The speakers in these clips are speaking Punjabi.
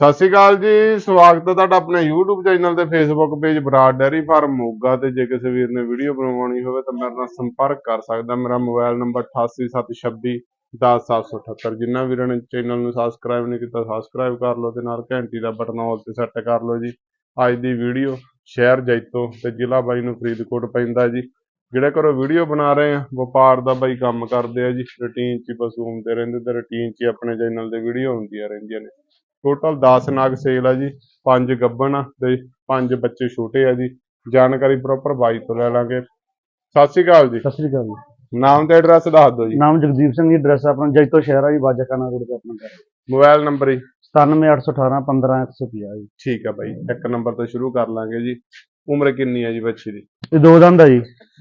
ਸਤਿ ਸ਼੍ਰੀ ਅਕਾਲ ਜੀ, ਸਵਾਗਤ ਹੈ ਤੁਹਾਡਾ ਆਪਣੇ YouTube ਚੈਨਲ ਤੇ Facebook page Brar dairy farm Moga ਤੇ ਜੇ ਕਿਸੇ ਵੀਰ ਨੇ ਵੀਡੀਓ ਬਣਵਾਉਣੀ ਹੋਵੇ ਤਾਂ ਮੇਰੇ ਨਾਲ ਸੰਪਰਕ ਕਰ ਸਕਦਾ ਮੇਰਾ ਮੋਬਾਈਲ ਨੰਬਰ 8876 10778 ਜਿਨ੍ਹਾਂ ਵੀਰਾਂ ਨੇ ਚੈਨਲ ਨੂੰ ਸਬਸਕ੍ਰਾਈਬ ਨਹੀਂ ਕੀਤਾ ਸਬਸਕ੍ਰਾਈਬ ਕਰ ਲਓ ਤੇ ਨਾਲ ਘੰਟੀ ਦਾ ਬਟਨ ਆਲ ਤੇ ਸੈੱਟ ਕਰ ਲਓ ਜੀ। ਅੱਜ ਦੀ ਵੀਡੀਓ ਸ਼ਹਿਰ ਜੈਤੋ ਤੇ ਜ਼ਿਲ੍ਹਾ ਬਾਈ ਨੂੰ ਫਰੀਦਕੋਟ ਪੈਂਦਾ ਜੀ। ਜਿਹੜੇ ਘਰੋਂ ਵੀਡੀਓ ਬਣਾ ਰਹੇ ਆ, ਵਪਾਰ ਦਾ ਬਾਈ ਕੰਮ ਕਰਦੇ ਆ ਜੀ। ਰੁਟੀਨ 'ਚ ਪਸ਼ੂ ਹੁੰਦੇ ਰਹਿੰਦੇ ਤੇ ਰੁਟੀਨ 'ਚ ਹੀ ਆਪਣੇ ਚੈਨਲ ਤੇ ਵੀਡੀਓ ਹੁੰਦੀਆਂ ਰਹਿੰਦੀਆਂ ਨੇ। ਟੋਟਲ 10 ਨਾਗ ਸੇਲ ਆ ਜੀ ਪੰਜ ਗੱਬਣ ਆ ਤੇ ਪੰਜ ਬੱਚੇ ਛੋਟੇ ਆ ਜੀ। ਜਾਣਕਾਰੀ ਪ੍ਰੋਪਰ ਬਾਈ ਤੋਂ ਲੈ ਲਾਂਗੇ। ਸਤਿ ਸ਼੍ਰੀ ਅਕਾਲ ਜੀ। ਸਤਿ ਸ੍ਰੀ ਅਕਾਲ ਜੀ। ਨਾਮ ਤੇ ਐਡਰੈਸ ਦੱਸ ਦਿਓ ਜੀ। ਨਾਮ ਜਗਦੀਪ ਸਿੰਘ ਜੀ ਐਡਰੈਸ ਆਪਣਾ ਜੈਤੋ ਸ਼ਹਿਰ ਆ ਜੀ ਬਾਜਾਕਾਨਾ ਰੋਡ ਤੇ ਆਪਣਾ ਘਰ। ਮੋਬਾਈਲ ਨੰਬਰ ਜੀ। 97818 15150 ਜੀ। ਠੀਕ ਆ ਬਾਈ। ਇੱਕ ਨੰਬਰ ਤੋਂ ਸ਼ੁਰੂ ਕਰ ਲਾਂਗੇ ਜੀ। ਉਮਰ ਕਿੰਨੀ ਹੈ ਜੀ ਬੱਚੀ ਦੀ? ਇਹ ਦੋ ਦੰਦ ਆ ਜੀ।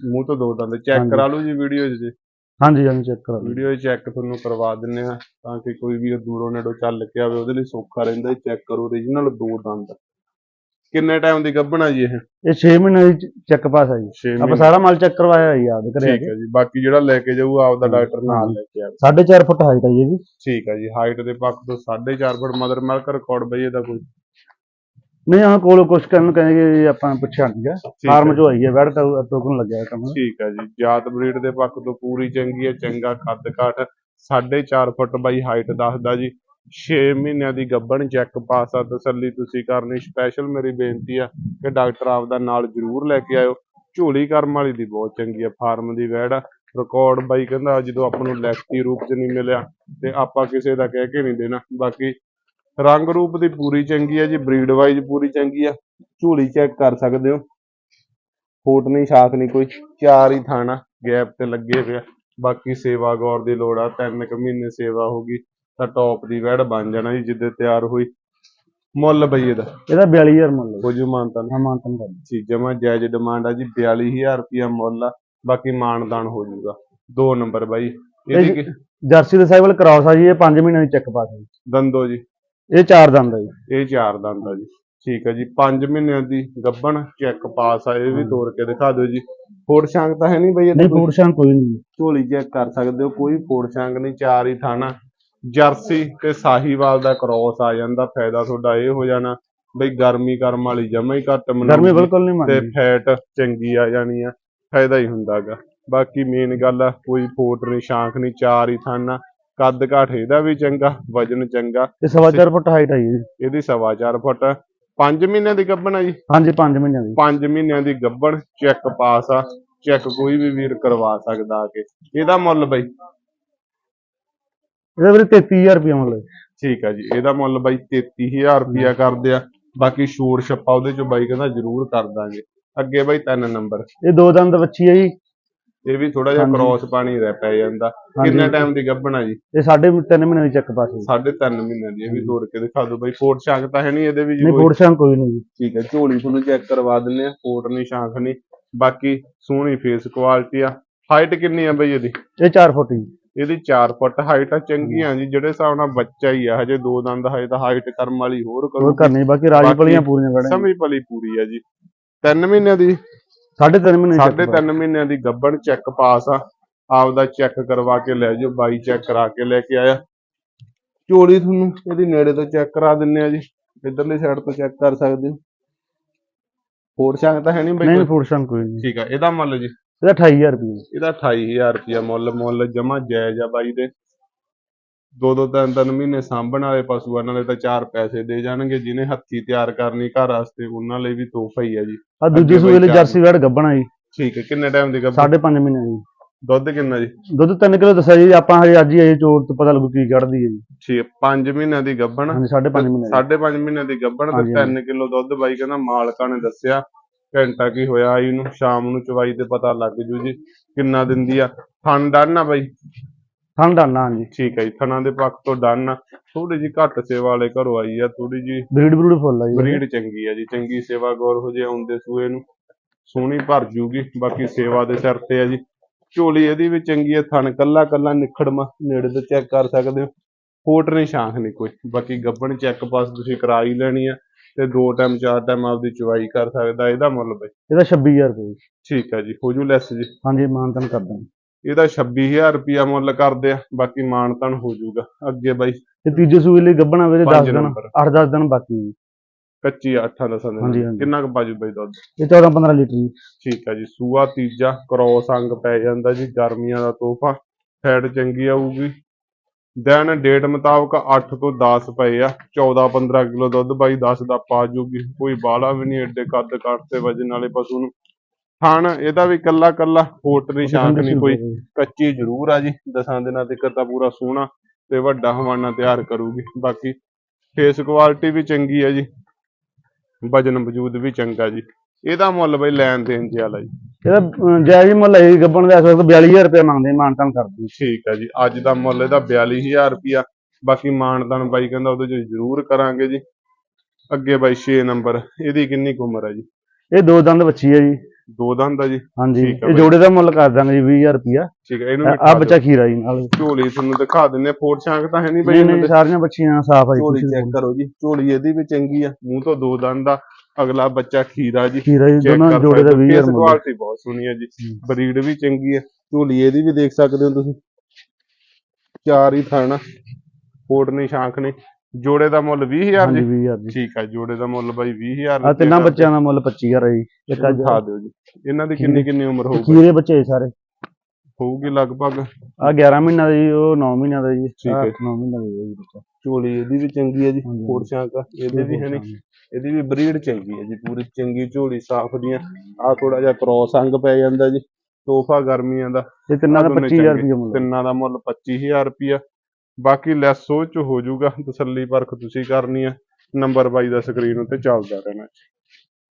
ਮੂੰਹ ਤੋਂ ਦੋ ਦੰਦ। ਚੈੱਕ। ਕਰਾ ਲਓ ਜੀ ਵੀਡੀਓ ਜੀ। ਹਾਂਜੀ ਹਾਂਜੀ ਚੈੱਕ ਕਰਾ ਲਓ। ਵੀਡੀਓ ਚੈੱਕ ਤੁਹਾਨੂੰ ਕਰਵਾ ਦਿੰਨੇ ਆ ਤਾਂ ਕਿ ਕੋਈ ਵੀ ਦੂਰੋਂ ਨੇੜੋਂ ਚੱਲ ਕੇ ਆਵੇ ਉਹਦੇ ਲਈ ਸੌਖਾ ਰਹਿੰਦਾ ਚੈੱਕ ਕਰੋ ਓਰੀਜਨਲ ਦੋ ਦੰਦ। ਕਿੰਨੇ ਟਾਈਮ ਦੀ ਗੱਭਣਾ ਜੀ ਇਹ? ਇਹ 6 ਮਹੀਨੇ ਦੀ ਚੈੱਕ ਪਾਸ ਆ ਜੀ। 6 ਆਪਾਂ ਮਹੀਨੇ। ਸਾਰਾ ਮਾਲ ਚੈੱਕ ਕਰਵਾਇਆ ਹੈ ਯਾਦ ਕਰਿਆ ਠੀਕ ਹੈ ਜੀ ਬਾਕੀ ਜਿਹੜਾ ਲੈ ਕੇ ਜਾਊ ਆਪਦਾ ਡਾਕਟਰ ਨਾਲ ਲੈ ਕੇ ਆਵੇ। 4.5 ਫੁੱਟ ਹਾਈਟ ਆ ਜੀ ਇਹਦੀ ਠੀਕ ਹੈ ਜੀ ਹਾਈਟ ਦੇ ਪੱਖ ਤੋਂ 4.5 ਫੁੱਟ ਮਦਰ ਮਿਲਕ ਰਿਕਾਰਡ ਬਈ ਇਹਦਾ ਕੋਈ। ਨਹੀਂ ਆ ਕੋਲ ਕੁਛ ਕਰਨ ਕਹਿੰਦੇ ਜੀ ਆਪਾਂ ਪੁੱਛਿਆ ਨਹੀਂਗਾ ਠੀਕ ਫਾਰਮ ਹੈ। ਚੋਂ ਆਈ ਹੈ ਵੜ ਟੋਕਨ ਲੱਗਿਆ ਹੈ ਕੰਮ। ਠੀਕ ਹੈ ਜੀ। ਜਾਤ ਬਰੀਡ ਦੇ ਪੱਖ ਤੋਂ ਪੂਰੀ ਚੰਗੀ ਹੈ ਚੰਗਾ ਕੱਦ ਕਾਠ 4.5 ਫੁੱਟ ਬਾਈ ਹਾਈਟ ਦੱਸਦਾ ਜੀ। 6 ਮਹੀਨਿਆਂ ਦੀ ਗੱਭਣ ਚੈੱਕ ਪਾਸ ਆ ਤਸੱਲੀ ਤੁਸੀਂ ਕਰਨੀ। ਸਪੈਸ਼ਲ ਮੇਰੀ ਬੇਨਤੀ ਆ ਕਿ ਡਾਕਟਰ ਆਪਦਾ ਨਾਲ ਜ਼ਰੂਰ ਲੈ ਕੇ ਆਇਓ। ਝੋਲੀ ਕਰਮ ਵਾਲੀ ਦੀ ਬਹੁਤ ਚੰਗੀ ਆ ਫਾਰਮ ਦੀ ਵੈੜ ਆ। ਰਿਕਾਰਡ ਬਾਈ ਕਹਿੰਦਾ ਜਦੋਂ ਆਪਾਂ ਨੂੰ ਲੈਕਟੀ ਰੂਪ ਚ ਨਹੀਂ ਮਿਲਿਆ ਤੇ ਆਪਾਂ ਕਿਸੇ ਦਾ ਕਹਿ ਕੇ ਨਹੀਂ ਦੇਣਾ। ਬਾਕੀ ਰੰਗ ਰੂਪ ਦੀ ਪੂਰੀ ਚੰਗੀ ਆ ਜੀ ਬਰੀਡ ਵਾਈਜ਼ ਪੂਰੀ ਚੰਗੀ ਆ। ਝੋਲੀ ਚੈੱਕ ਕਰ ਸਕਦੇ ਹੋ। ਫੋਟ ਨਹੀਂ ਸ਼ਾਖ ਨਹੀਂ ਕੋਈ। ਚਾਰ ਹੀ ਥਾਣਾ ਗੈਪ ਤੇ ਲੱਗੇ ਪਿਆ ਬਾਕੀ ਸੇਵਾ ਗੌਰ ਦੀ ਲੋੜ ਆ। ਤਿੰਨ ਕੁ ਮਹੀਨੇ ਸੇਵਾ ਹੋਗੀ ਤਾਂ ਟੌਪ ਦੀ ਵੈੜ ਬਣ ਜਾਣਾ ਜੀ ਜਿੱਦੇ ਤਿਆਰ ਹੋਈ। ਮੁੱਲ ਬਈ ਇਹਦਾ। ਇਹਦਾ 42000 ਮੁੱਲ ਹੈ। ਹੋ ਜੂ ਮਾਨਤਾ ਹਾਂ ਮਾਨਤਨ ਕਰ ਜੀ ਜਮਾ ਜਾਇਜ਼ ਡਿਮਾਂਡ ਆ ਜੀ 42000 ਰੁਪਿਆ ਮੁੱਲ ਆ। ਬਾਕੀ ਮਾਨਦਾਨ ਹੋ ਜਾਊਗਾ। ਦੋ ਨੰਬਰ ਬਾਈ। ਇਹਦੀ ਜਰਸੀ ਦੇ ਸਾਈਵਲ ਕ੍ਰਾਸ ਆ ਜੀ ਇਹ 5 ਮਹੀਨੇ ਦੀ ਚੈੱਕ ਪਾਸ ਜੀ ਦੰਦੋ ਜੀ। ਇਹ ਚਾਰ ਦੰਦ ਆ ਜੀ। ਇਹ ਚਾਰ ਦੰਦ ਆ ਜੀ। ਠੀਕ ਹੈ ਜੀ। 5 ਮਹੀਨਿਆਂ ਦੀ ਗੱਭਣ ਚੈੱਕ ਪਾਸ ਆ ਇਹ ਵੀ ਤੋੜ ਕੇ ਦਿਖਾ ਦਿਓ ਜੀ। ਫੋੜ ਸ਼ਾਂਕ ਤਾਂ ਹੈ ਨਹੀਂ ਬਈ ਨਹੀਂ? ਫੂਡ ਸ਼ਾਂ ਕੋਈ ਨਹੀਂ। ਝੋਲੀ ਚੈੱਕ ਕਰ ਸਕਦੇ ਹੋ ਕੋਈ ਫੋੜ ਸ਼ਾਂਕ ਨਹੀਂ ਚਾਰ ਹੀ ਥਾਣਾ। ਜਰਸੀ ਤੇ ਸਾਹੀਵਾਲ ਦਾ ਕ੍ਰੋਸ ਆ ਜਾਂਦਾ ਫਾਇਦਾ ਤੁਹਾਡਾ ਇਹ ਹੋ ਜਾਣਾ ਬਈ ਗਰਮੀ ਕਰਮ ਵਾਲੀ ਜਮਾ ਹੀ ਘੱਟ ਗਰਮੀ ਮਨਾਉਂਦੀ ਬਿਲਕੁਲ ਨਹੀਂ ਤੇ ਮੰਨਦੀ ਫੈਟ ਚੰਗੀ ਆ ਜਾਣੀ ਆ ਫਾਇਦਾ ਹੀ ਹੁੰਦਾਗਾ। ਬਾਕੀ ਮੇਨ ਗੱਲ ਆ ਕੋਈ ਫੋਟ ਨਹੀਂ ਸ਼ਾਂਖ ਨਹੀਂ ਚਾਰ ਹੀ ਥਾਣਾ। ਕੱਦ ਕਾਠ ਇਹਦਾ ਵੀ ਚੰਗਾ ਵਜਨ ਚੰਗਾ। ਇਹ ਸਵਾ ਚਾਰ ਫੁੱਟ ਹਾਈਟ ਆ ਜੀ ਇਹਦੀ। ਸਵਾ ਚਾਰ ਫੁੱਟ। 5 ਮਹੀਨਿਆਂ ਦੀ ਗੱਭਣ ਆ ਜੀ? ਹਾਂਜੀ 5 ਮਹੀਨਿਆਂ ਦੀ। 5 ਮਹੀਨਿਆਂ ਦੀ ਗੱਭਣ ਚੈੱਕ ਪਾਸ ਆ। ਚੈੱਕ ਕੋਈ ਵੀ ਵੀਰ ਕਰਵਾ ਸਕਦਾ ਆ ਕੇ। ਇਹਦਾ ਮੁੱਲ ਬਈ? ਇਹਦਾ ਵੀਰੇ 33000 ਰੁਪਏ ਮੁੱਲ ਠੀਕ ਆ ਜੀ ਇਹਦਾ ਮੁੱਲ ਬਾਈ 33000 ਰੁਪਿਆ ਕਰਦੇ ਆ। ਬਾਕੀ ਛੋੜ ਛੱਪਾ ਉਹਦੇ ਚੋਂ ਬਾਈ ਕਹਿੰਦਾ ਜ਼ਰੂਰ ਕਰ ਦਾਂਗੇ। ਅੱਗੇ ਬਾਈ ਤਿੰਨ ਨੰਬਰ। ਇਹ ਦੋ ਦੰਦ ਵੱਛੀ ਹੈ ਜੀ। ਇਹ ਵੀ ਥੋੜਾ ਜਿਹਾ ਹਾਂਜੀ। ਕ੍ਰੋਸ ਪਾਣੀ ਰਹਿ ਪੈ ਜਾਂਦਾ। ਹਾਂਜੀ। ਕਿੰਨੇ ਟਾਈਮ ਦੀ ਗੱਭਣਾ ਜੀ? ਇਹ ਸਾਢੇ ਤਿੰਨ ਮਹੀਨੇ ਦੀ ਚੈੱਕ ਪਾਸ ਹੈ ਜੀ। ਸਾਢੇ ਤਿੰਨ ਮਹੀਨਿਆਂ ਦੀ ਇਹ ਵੀ ਤੋੜ ਕੇ ਦਿਖਾ ਦਿਓ ਬਾਈ। ਫੋਟ ਸ਼ਾਂਕ ਤਾਂ ਹੈ ਨਹੀਂ ਇਹਦੇ ਵੀ ਜੀ ਨਹੀਂ ਕੋਈ? ਫੂਡ ਸ਼ਾਂ ਕੋਈ ਨਹੀਂ ਜੀ। ਠੀਕ ਹੈ ਝੋਲੀ ਤੁਹਾਨੂੰ ਚੈੱਕ ਕਰਵਾ ਦਿੰਨੇ ਆ ਫੋਟ ਨਹੀਂ ਸ਼ਾਂਖ ਨਹੀਂ। ਬਾਕੀ ਸੋਹਣੀ ਫੇਸ ਕੁਆਲਿਟੀ ਆ। ਹਾਈਟ ਕਿੰਨੀ ਆ ਬਈ ਇਹਦੀ? ਇਹ 4 ਫੁੱਟ ਜੀ। ਇਹਦੀ 4 ਫੁੱਟ ਹਾਈਟ ਆ ਚੰਗੀ ਆ ਜੀ। ਜਿਹੜੇ ਹਿਸਾਬ ਨਾਲ ਬੱਚਾ ਹੀ ਆ ਹਜੇ ਦੋ ਦੰਦ ਹਜੇ ਤਾਂ ਹਾਈਟ ਕਰਮ ਵਾਲੀ ਹੋਰ ਹੋਰ ਕਰੂਗੀ ਕਰਨੀ ਬਾਕੀ ਰਾਜੀ ਬਾਕੀ ਪਲੀਆਂ ਪੂਰੀਆਂ ਖੜੇ ਸਮਝ ਭਲੀ ਪੂਰੀ ਆ ਜੀ। ਤਿੰਨ ਮਹੀਨਿਆਂ ਦੀ ਸਾਢੇ ਤਿੰਨ ਮਹੀਨੇ ਦੀ check ਸਾਢੇ pass। ਤਿੰਨ ਮਹੀਨਿਆਂ ਦੀ ਗੱਭਣ ਚੈੱਕ ਪਾਸ ਆ। ਆਪਦਾ ਚੈੱਕ ਕਰਵਾ ਕੇ ਲੈ ਜਾਓ ਬਾਈ ਚੈੱਕ ਕਰਾ ਕੇ ਲੈ ਕੇ ਆਇਆ। ਝੋਲੀ ਤੁਹਾਨੂੰ ਇਹਦੀ ਨੇੜੇ ਤੋਂ ਚੈੱਕ ਕਰਾ ਦਿੰਨੇ ਆ ਜੀ। ਇਧਰਲੀ ਸਾਈਡ ਤੋਂ ਚੈੱਕ ਕਰ ਸਕਦੇ ਹੋ। ਸ਼ਾਂਕ ਤਾਂ ਹੈ ਨਹੀਂ ਬਈ ਨਹੀਂ ਸ਼ਾਂ ਕੋਈ ਨਹੀਂ। ਠੀਕ ਆ ਇਹਦਾ ਮੁੱਲ ਜੀ। ਇਹਦਾ 28000 ਰੁਪਏ ਇਹਦਾ 28000 ਰੁਪਿਆ ਮੁੱਲ ਮੁੱਲ ਜਮਾ ਜਾਇਜ਼ ਆ ਬਾਈ ਦੇ। ਦੋ ਦੋ ਤਿੰਨ ਤਿੰਨ ਮਹੀਨੇ ਸਾਂਭਣ ਵਾਲੇ ਪਸ਼ੂ ਆ, ਨਾਲੇ ਤਾਂ ਚਾਰ ਪੈਸੇ ਦੇ ਜਾਣਗੇ ਜਿਹਨੇ ਹੱਥੀ ਤਿਆਰ ਕਰਨੀ ਘਰ ਵਾਸਤੇ ਉਹਨਾਂ ਲਈ ਵੀ ਤੋਹਫਾ ਹੀ ਆ ਜੀ। ਆ ਦੂਜੀ ਸੂਏ ਲਈ ਜਰਸੀ ਵੜ ਗੱਬਣਾ ਜੀ। ਠੀਕ ਹੈ ਕਿੰਨੇ ਟਾਈਮ ਦੀ ਸਾਢੇ ਪੰਜ ਮਹੀਨੇ ਦੀ ਦੁੱਧ ਕਿੰਨਾ ਜੀ? ਦੁੱਧ 3 ਕਿਲੋ ਦੱਸਿਆ ਜੀ ਆਪਾਂ ਹਜੇ ਅੱਜ ਹੀ ਆਏ ਚੋਰ ਤੋਂ ਪਤਾ ਲੱਗੂ ਕੀ ਕੱਢਦੀ ਹੈ ਜੀ। ਠੀਕ 5 ਮਹੀਨਿਆਂ ਦੀ ਗੱਭਣ। ਹਾਂਜੀ ਸਾਢੇ ਪੰਜ ਮਹੀਨੇ ਦੀ। ਸਾਢੇ ਪੰਜ ਮਹੀਨਿਆਂ ਦੀ ਗੱਭਣ ਤੇ ਹਾਂਜੀ, 3 ਕਿਲੋ ਦੁੱਧ ਬਾਈ ਕਹਿੰਦਾ ਮਾਲਕਾਂ ਨੇ ਦੱਸਿਆ ਘੰਟਾ ਕੀ ਹੋਇਆ ਆਈ ਨੂੰ ਸ਼ਾਮ ਨੂੰ ਚਵਾਈ ਤੇ ਪਤਾ ਲੱਗ ਜੂ ਜੀ ਕਿੰਨਾ ਦਿੰਦੀ ਆ। ਥਣ ਆ ਬਾਈ। ਠੰਡ ਆਣਾ ਹਾਂਜੀ ਠੀਕ ਹੈ ਜੀ ਥਣਾ ਦੇ ਪੱਖ ਤੋਂ ਡਨ ਥੋੜੀ ਜੀ ਘੱਟ ਸੇਵਾ ਵਾਲੇ ਘਰੋਂ ਆਈ ਆ ਥੋੜੀ ਜੀ ਬਰੀਡ ਬਰੂਡ ਫੁੱਲ ਆ ਜੀ। ਬਰੀਡ ਚੰਗੀ ਆ ਜੀ ਚੰਗੀ ਸੇਵਾ ਗੌਰ ਹੋ ਜੇ ਆਉਂਦੇ ਸੂਏ ਨੂੰ ਸੋਹਣੀ ਭਰ ਜੂਗੀ ਬਾਕੀ ਸੇਵਾ ਦੇ ਸਿਰ ਤੇ ਆ ਜੀ। ਝੋਲੀ ਇਹਦੀ ਵੀ ਚੰਗੀ ਆ ਥਣ ਕੱਲਾ ਕੱਲਾ ਨਿਖੜਮਾ ਨੇੜੇ ਤੋਂ ਚੈੱਕ ਕਰ ਸਕਦੇ ਹੋ। ਫੋਟ ਨਹੀਂ ਸ਼ਾਂਖ ਨਹੀਂ ਕੋਈ। ਬਾਕੀ ਗੱਬਣ ਚੈੱਕ ਪਾਸ ਤੁਸੀਂ ਕਰਾ ਹੀ ਲੈਣੀ ਆ ਤੇ ਦੋ ਟਾਈਮ ਚਾਰ ਟਾਈਮ ਆਪਦੀ ਚੁਵਾਈ ਕਰ ਸਕਦਾ ਇਹਦਾ ਮੁੱਲ ਬਈ। ਇਹਦਾ 26000 ਰੁਪਏ। ਠੀਕ ਆ ਜੀ ਹੋ ਜੂ ਲੈਸ ਜੀ। ਹਾਂਜੀ ਮਾਨਤਨ ਕਰ ਦਾਂਗੇ ਇਹਦਾ 26000 ਰੁਪਿਆ ਮੁੱਲ ਕਰਦੇ ਆ ਬਾਕੀ ਮਾਨਤਨ ਹੋ ਜੂਗਾ ਅੱਗੇ ਬਾਈ ਤੇ ਤੀਜੇ ਸੂਏ ਲਈ ਗੱਬਣਾ ਵੀਰੇ 10 ਪੰਜ ਦਿਨ ਨੰਬਰ। 8-10 ਦਿਨ ਬਾਕੀ ਜੀ। ਕੱਚੀ ਆ, ਅੱਠਾਂ ਦਸਾਂ ਦਿਨਾਂ। ਕਿੰਨਾ ਕੁ ਬਾਜੂ ਬਈ ਦੁੱਧ? ਇਹ 14-15 ਲੀਟਰ ਜੀ। ਠੀਕ ਹੈ ਜੀ ਸੂਆ ਤੀਜਾ ਕ੍ਰੋਸ ਅੰਗ ਪੈ ਜਾਂਦਾ ਜੀ ਗਰਮੀਆਂ ਦਾ ਤੋਹਫਾ ਫੈਟ ਚੰਗੀ ਆਊਗੀ। ਦਿਨ ਡੇਟ ਮੁਤਾਬਕ 8 ਤੋਂ 10 ਪਏ ਆ 14-15 ਕਿਲੋ ਦੁੱਧ ਬਾਈ 10 ਦਾ ਪਾ ਜੂਗੀ। ਕੋਈ ਬਾਲਾ ਵੀ ਨਹੀਂ ਏਡੇ ਕੱਦ ਕੱਟ ਤੇ ਵਜਨ ਵਾਲੇ ਪਸ਼ੂ ਨੂੰ। ਥਣ ਇਹਦਾ ਵੀ ਕੱਲਾ ਕੱਲਾ ਫੋਟ ਨਿਸ਼ਾਨ ਨਹੀਂ ਕੋਈ ਕੱਚੀ ਜ਼ਰੂਰ ਆ ਜੀ। ਦਸਾਂ ਦਿਨਾਂ ਤੱਕ ਤਾਂ ਪੂਰਾ ਸੋਹਣਾ ਤੇ ਵੱਡਾ ਹਵਾਨਾ ਤਿਆਰ ਕਰੂਗੀ। ਬਾਕੀ ਫੇਸ ਕੁਆਲਿਟੀ ਵੀ ਚੰਗੀ ਹੈ ਜੀ। ਵਜਨ ਵਜੂਦ ਵੀ ਚੰਗਾ ਜੀ। ਇਹਦਾ ਮੁੱਲ ਬਈ ਲੈਣ ਦੇਣ ਚ ਵਾਲਾ ਜੀ। ਇਹਦਾ ਜਾਇਜ਼ ਮੁੱਲ ਹੈ ਜੀ ਗੱਬਣ ਦਾ ਇਸ ਵਕਤ 42000 ਰੁਪਏ ਮੰਗਦੇ ਮਾਨਤਾਨ ਕਰਦੇ ਠੀਕ ਹੈ ਜੀ। ਅੱਜ ਦਾ ਮੁੱਲ ਇਹਦਾ 42000 ਰੁਪਿਆ ਬਾਕੀ ਮਾਨਦਾਨ ਬਾਈ ਕਹਿੰਦਾ ਉਹਦੇ ਚ ਜ਼ਰੂਰ ਕਰਾਂਗੇ ਜੀ। ਅੱਗੇ ਬਾਈ 6 ਨੰਬਰ ਇਹਦੀ ਕਿੰਨੀ ਉਮਰ ਹੈ ਜੀ? ਇਹ ਦੋ ਦੰਦ ਬੱਚੀ ਹੈ ਜੀ। ਦੋ ਦੰਦ ਆ ਜੀ। ਹਾਂਜੀ। ਠੀਕ ਇਹ ਬਾਈ। ਜੋੜੇ ਦਾ ਮੁੱਲ ਕਰ ਦਾਂਗੇ ਜੀ 20000 ਰੁਪਿਆ ਠੀਕ ਹੈ ਇਹਨੂੰ ਆ ਵੀ ਬੱਚਾ ਖੀਰਾ ਜੀ ਨਾਲ। ਝੋਲੀ ਤੁਹਾਨੂੰ ਦਿਖਾ ਦਿੰਨੇ ਫੋਟ ਛਾਂਕ ਤਾਂ ਹੈ ਨਹੀਂ ਬਈ ਨਹੀਂ ਇਹਨਾਂ ਨਹੀਂ ਦੇ। ਸਾਰੀਆਂ ਬੱਚੀਆਂ ਸਾਫ਼ ਆ ਝੋਲੀ ਚੈੱਕ। ਕਰੋ ਜੀ। ਝੋਲੀ ਇਹਦੀ ਵੀ ਚੰਗੀ ਆ। ਮੂੰਹ ਤੋਂ ਦੋ ਦੰਦ ਆ। ਅਗਲਾ ਬੱਚਾ ਖੀਰਾ ਜੀ। ਖੀਰਾ ਜੀ ਚੈੱਕ ਦੋਨਾਂ ਕਰ ਜੋੜੇ ਦਾ ਸਕਦੇ 20000 ਫੇਸ ਮੁੱਲ। ਕੁਆਲਿਟੀ ਬਹੁਤ ਸੋਹਣੀ ਹੈ ਜੀ। ਬਰੀਡ ਵੀ ਚੰਗੀ ਹੈ ਝੋਲੀ ਇਹਦੀ ਵੀ ਦੇਖ ਸਕਦੇ ਹੋ ਤੁਸੀਂ। ਚਾਰ ਹੀ ਥਣ ਕੋਟ ਨਹੀਂ ਸ਼ਾਂਖ ਨੇ। ਜੋੜੇ ਦਾ ਮੁੱਲ 20000 ਹਾਂਜੀ ਜੀ? 20000 ਜੀ। ਠੀਕ ਹੈ ਜੋੜੇ ਦਾ ਮੁੱਲ ਬਾਈ 20000 ਆ ਤਿੰਨਾਂ ਬੱਚਿਆਂ ਦਾ ਮੁੱਲ 25000 ਹੈ ਜੀ। ਇੱਕ ਅੱਜ ਦਿਖਾ ਦਿਓ ਜੀ। ਇਹਨਾਂ ਦੀ ਕਿੰਨੀ ਕਿੰਨੀ ਉਮਰ ਹੋਊਗੀ? ਖੀਰੇ ਬੱਚੇ ਸਾਰੇ। ਹੋਊਗੀ ਲਗਭਗ? ਆ 11 ਮਹੀਨਾ ਦਾ ਜੀ ਉਹ 9 ਮਹੀਨਾ ਦਾ ਜੀ। ਠੀਕ ਹੈ। 9 ਮਹੀਨਾ ਦਾ ਜੀ ਬੱਚਾ। ਝੋਲੀ ਇਹਦੀ ਵੀ ਚੰਗੀ ਹੈ ਜੀ। ਕੋਟ ਸ਼ਾਂਕ ਇਹਦੇ ਵੀ ਹੈ ਨਹੀਂ ਇਹਦੀ ਵੀ ਬਰੀਡ ਚੰਗੀ ਹੈ ਜੀ ਪੂਰੀ ਚੰਗੀ ਝੋਲੀ ਸਾਫ਼ ਦੀਆਂ। ਆ ਥੋੜਾ ਜਿਹਾ ਕ੍ਰੋਸ ਅੰਗ ਪੈ ਜਾਂਦਾ ਜੀ। ਤੋਹਫਾ ਗਰਮੀਆਂ ਦਾ। ਇਹ ਤਿੰਨਾਂ ਦਾ ਆਹ ਦੋਨੇ 25000 ਚੰਗੇ। ਰੁਪਏ ਮੁੱਲ ਤਿੰਨਾਂ ਦਾ ਮੁੱਲ 25000 ਰੁਪਿਆ ਬਾਕੀ ਲੈਸ ਉਹ ਚ ਹੋ ਜਾਊਗਾ ਤਸੱਲੀ ਪਰਖ ਤੁਸੀਂ ਕਰਨੀ ਹੈ ਨੰਬਰ ਬਾਈ ਦਾ ਸਕਰੀਨ ਉੱਤੇ ਚੱਲਦਾ ਰਹਿਣਾ।